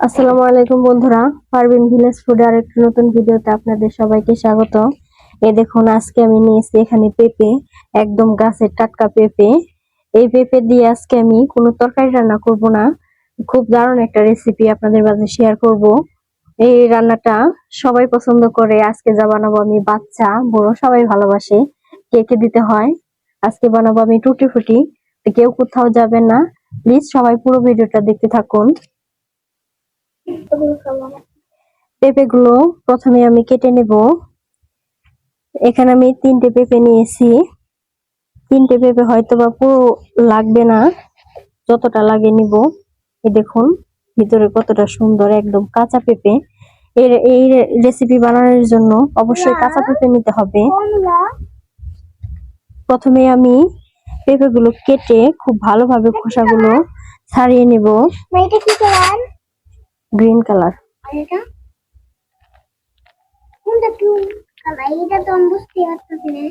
আসসালামু আলাইকুম বন্ধুরা। পারভিন ভিলেজ ফুডে আরেকটি নতুন ভিডিওতে আপনাদের সবাইকে স্বাগত। এই দেখুন, আজকে আমি নিয়েছি এখানে পেঁপে, একদম গাছের টাটকা পেঁপে। এই পেঁপে দিয়ে আজকে আমি কোনো তরকারি রান্না করব না। খুব দারুণ একটা রেসিপি আপনাদের মাঝে শেয়ার করব। এই রান্নাটা সবাই পছন্দ করে, আজকে যা বানাবো আমি বাচ্চা, বড় সবাই ভালোবাসে কেকে দিতে হয়? আজকে বানাবো আমি টুটি ফুটি, কেউ কোথাও যাবেন না। প্লিজ সবাই পুরো ভিডিওটা দেখতে থাকুন। পেঁপে গুলো প্রথমে আমি কেটে নেব। এখানে আমি তিনটে পেঁপে নিয়েছি। তিনটে পেঁপে হয়তো বা পুরো লাগবে না যতটা লাগে নিব। এই দেখুন ভিতরে কতটা সুন্দর একদম কাঁচা পেঁপে। এর এই রেসিপি বানানোর জন্য অবশ্যই কাঁচা পেঁপে নিতে হবে। প্রথমে আমি পেঁপে গুলো কেটে খুব ভালোভাবে খোসাগুলো ছাড়িয়ে নেব। এটা কি কালার গ্রিন কালার আর এটা? কোনটা কি? কালার এটা তো আমি বুঝতে পারতেছি না।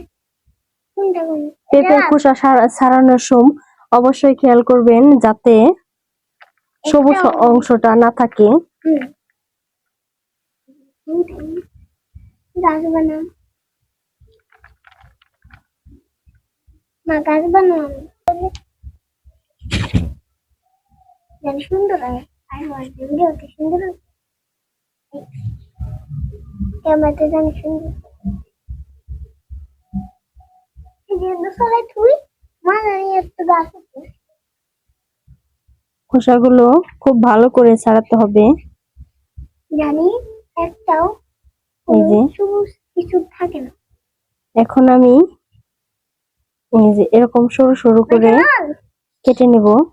কোনটা কোন? পেঁপের খোসা ছাড়ানোর সময় অবশ্যই খেয়াল করবেন যাতে সবুজ অংশটা না থাকে। গাছ গাছ সুন্দর আর সুন্দর জানি সুন্দর খোসাগুলো খুব ভালো করে ছাড়াতে হবে। জানি একটাও এই যে। সবুজ কিছু থাকে না। এখন আমি এই যে এরকম সরু সরু করে কেটে নেব আমি তো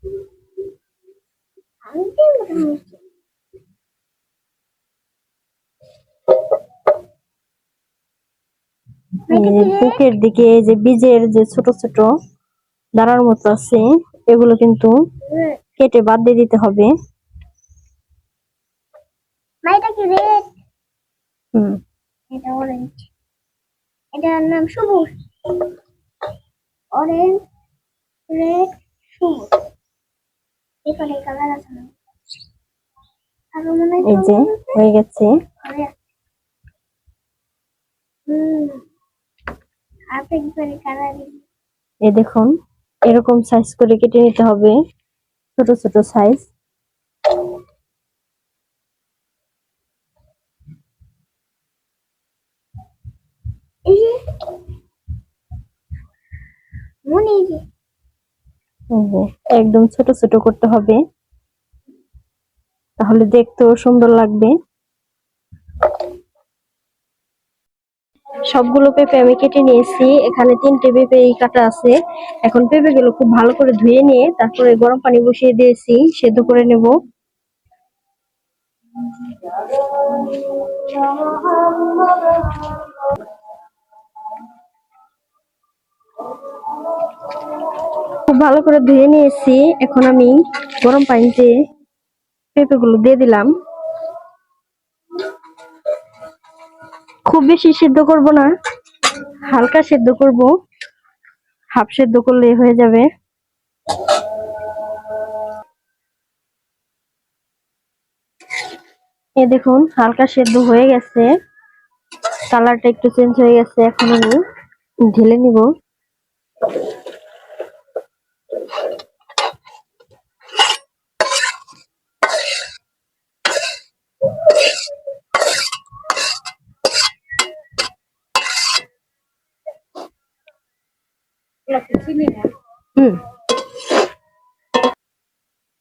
এরকম হয়েছে। এই যে বুকের দিকে এই যে বীজের যে ছোট ছোট দানার মতো আছে এগুলো কিন্তু কেটে বাদ দিয়ে দিতে হবে। এটার নাম সবুজ। অরেঞ্জ রেড সবুজ এখানে কালার আছে না আরও মনে হয় এই যে, হয়ে গেছে। এ দেখুন, এরকম সাইজ করে কেটে নিতে হবে। ছোট ছোট সাইজ এই যে মনে এই যে এই যে একদম ছোট ছোট করতে হবে। তাহলে দেখতেও সুন্দর লাগবে। সবগুলো পেঁপে আমি কেটে নিয়েছি। এখানে তিনটে পেঁপে এই কাটা আছে। এখন পেঁপে গুলো খুব ভালো করে ধুয়ে নিয়ে তারপরে গরম পানি বসিয়ে দিয়েছি। সেদ্ধ করে নেব। ভালো করে ধুয়ে নিয়েছি। এখন আমি গরম পানিতে পেঁপে গুলো দিয়ে দিলাম। খুব বেশি সিদ্ধ করব না। হালকা সিদ্ধ করব। হাফ সিদ্ধ করলে হয়ে যাবে। এ দেখুন, হালকা সেদ্ধ হয়ে গেছে। কালারটা একটু চেঞ্জ হয়ে গেছে। এখন আমি ঢেলে নিব।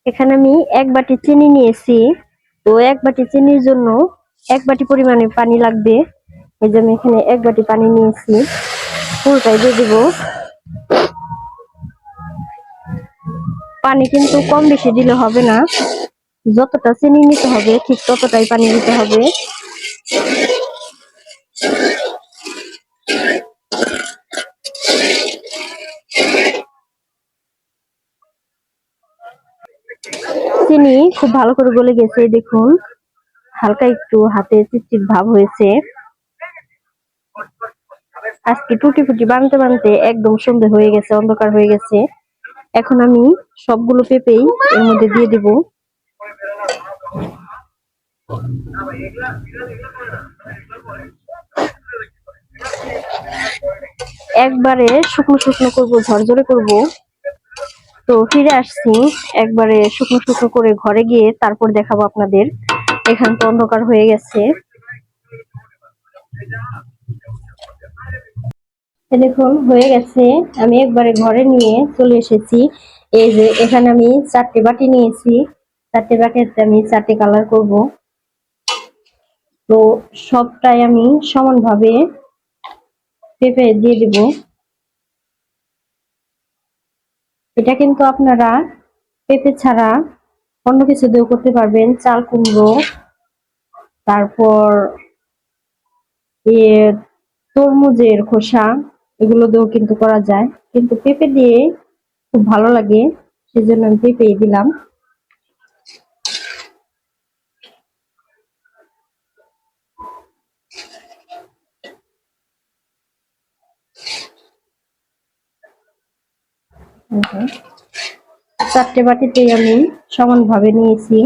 এখানে আমি এক বাটি চিনি নিয়েছি। তো এক বাটি চিনির জন্য এক বাটি পরিমাণে পানি লাগবে। এই জন্য এখানে এক বাটি পানি নিয়েছি। পুরোটাই দিয়ে দিব। পানি কিন্তু কম বেশি দিলে হবে না। যতটা চিনি নিতে হবে, ঠিক ততটাই পানি দিতে হবে। চিনি খুব ভালো করে গলে গেছে, দেখুন। হালকা একটু হাতে চিটচিট ভাব হয়েছে। আজকে টুটি ফুটি বানতে বানতে একদম সন্ধে হয়ে গেছে, অন্ধকার হয়ে গেছে। এখন আমি সবগুলো পেঁপেই এর মধ্যে দিয়ে দিব। একবারে শুকনো শুকনো করব, ঝরঝরে করব। তো ফিরে আসছি একবারে শুকনো শুকনো করে ঘরে গিয়ে তারপর দেখাবো আপনাদের। এখান তো অন্ধকার হয়ে গেছে। দেখুন, হয়ে গেছে। আমি একবারে ঘরে নিয়ে চলে এসেছি। এই যে, এখানে আমি চারটে বাটি নিয়েছি। চারটে বাটিতে আমি চারটে কালার করব। তো সবটাই আমি সমানভাবে পেঁপে দিয়ে দিব। এটা কিন্তু আপনারা পেঁপে ছাড়া অন্য কিছু দিয়েও করতে পারবেন। চাল কুমড়ো, তারপর ইয়ে তরমুজের খোসা, এগুলো দিয়েও কিন্তু করা যায়। কিন্তু পেঁপে দিয়ে খুব ভালো লাগে, সেজন্য আমি পেঁপেই দিলাম। চারটে বাটিতেই আমি সমানভাবে নিয়েছি।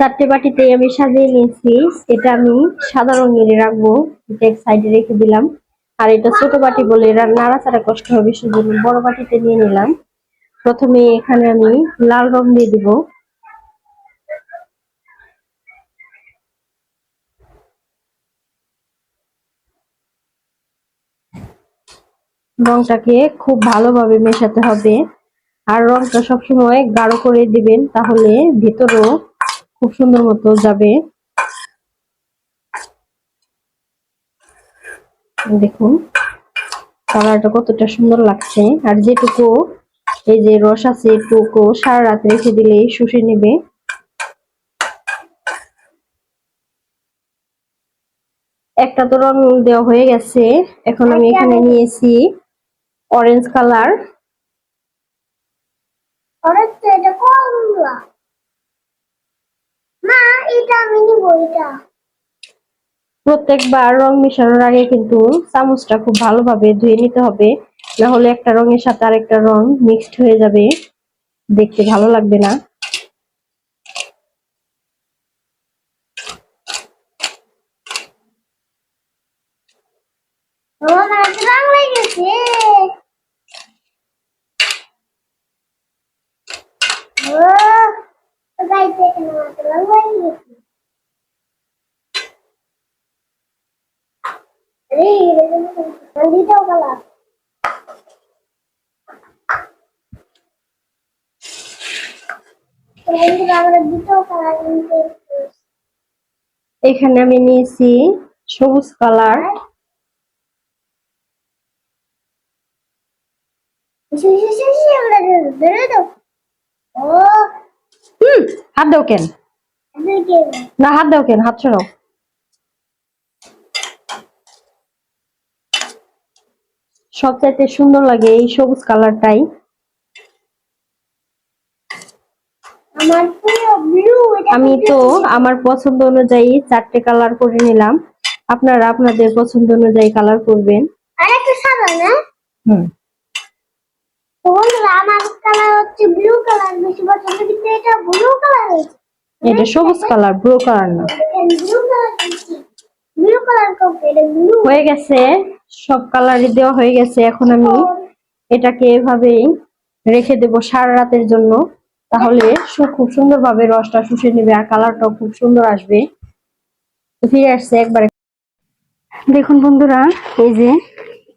চারটে বাটিতে আমি সাজিয়ে নিয়েছি। এটা আমি সাদা রঙের রাখব। এটা এক সাইডে রেখে দিলাম। আর এটা ছোট বাটি বলে নাড়াচাড়া কষ্ট হবে সেজন্য বড় বাটিতে নিয়ে নিলাম। প্রথমে এখানে আমি লাল রং দিয়ে দিব। রংটাকে খুব ভালোভাবে মেশাতে হবে। আর রংটা সবসময় গাঢ় করে দিবেন তাহলে ভেতরেও খুব সুন্দর মতো যাবে। দেখুন কালারটা কতটা সুন্দর লাগছে। আর যেটুকু এই যে রস আছে এটুকু সারা রাত রেখে দিলেই শুষে নেবে। একটা তো রং দেওয়া হয়ে গেছে। এখন আমি এখানে নিয়েছি অরেঞ্জ কালার প্রত্যেকবার রং মেশানোর আগে কিন্তু চামচটা খুব ভালোভাবে ধুয়ে নিতে হবে। না হলে একটা রঙের সাথে আরেকটা রং মিক্সড হয়ে যাবে। দেখতে ভালো লাগবে না। আমার রং লেগেছে ও গাইতে কেন মাঝে রং লেগেছে আরে রঙিটাও কালার আমরা দুটো কালার নিতে এখানে আমি নিয়েছি সবুজ কালার। ও হুম। হাত দাও কেন? না হাত দাও কেন? হাত সরাও। সবচাইতে সুন্দর লাগে এই সবুজ কালারটাই। আমি তো আমার পছন্দ অনুযায়ী চারটে কালার করে নিলাম। আপনারা আপনাদের পছন্দ অনুযায়ী কালার করবেন। হুম। আমার কালার হচ্ছে ব্লু কালার বেশি পছন্দ কিন্তু এটা ব্লু কালার হয়েছে। এটা সবুজ কালার ব্লু কালার না। ব্লু কালার ব্লু কালার এটা ব্লু হয়ে গেছে সব কালারই দেওয়া হয়ে গেছে। এখন আমি এটাকে এভাবেই রেখে দেব সারা রাতের জন্য। তাহলে খুব সুন্দরভাবে রসটা শুষে নেবে আর কালারটাও খুব সুন্দর আসবে। ফিরে আসছে একবারে। দেখুন বন্ধুরা এই যে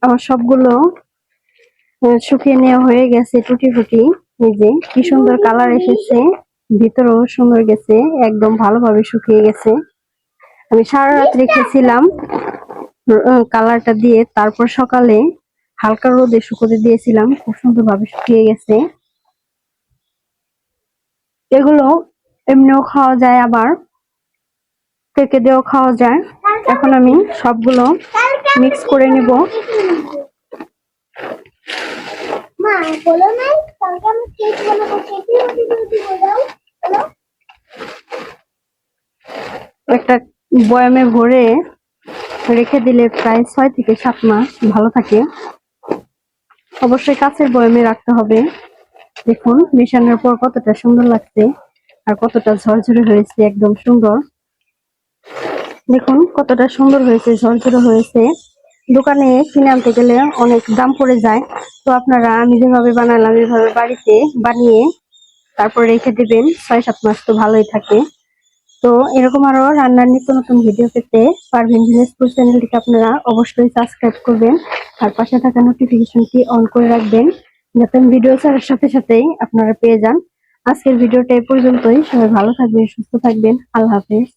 আমার সবগুলো শুকিয়ে নেওয়া হয়ে গেছে টুটি ফুটি। এই যে কি সুন্দর কালার এসেছে। ভিতরেও সুন্দর গেছে, একদম ভালোভাবে শুকিয়ে গেছে। আমি সারা রাত রেখেছিলাম কালারটা দিয়ে। তারপর সকালে হালকা রোদে শুকোতে দিয়েছিলাম, খুব সুন্দরভাবে শুকিয়ে গেছে। এগুলো এমনিও খাওয়া যায় আবার কেকে দিয়েও খাওয়া যায়। এখন আমি সবগুলো মিক্স করে নিব। বলো না। কালকে আমি কেক বানাবো। কেকের দাও বলো? একটা বয়ামে ভরে রেখে দিলে প্রায় ছয় থেকে সাত মাস ভালো থাকে। অবশ্যই কাছের বয়ামে রাখতে হবে। দেখুন, মেশানোর পর কতটা সুন্দর লাগছে আর কতটা ঝরঝরে হয়েছে, একদম সুন্দর। দেখুন, কতটা সুন্দর হয়েছে, ঝরঝরে হয়েছে। দোকানে কিনে আনতে গেলে অনেক দাম পড়ে যায়। তো আপনারা আমি যেভাবে বানালাম এভাবে বাড়িতে বানিয়ে তারপর রেখে দিবেন। ছয় সাত মাস তো ভালোই থাকে। তো এরকম আরও রান্নার নিত্য নতুন ভিডিও পেতে পারবেন ফুড চ্যানেলটিকে আপনারা অবশ্যই সাবস্ক্রাইব করবেন। আর পাশে থাকা নোটিফিকেশনটি অন করে রাখবেন, যাতে ভিডিও ছাড়ার সাথে সাথেই আপনারা পেয়ে যান। আজকের ভিডিওটা এ পর্যন্তই। সবাই ভালো থাকবেন, সুস্থ থাকবেন। আল্লাহ হাফেজ।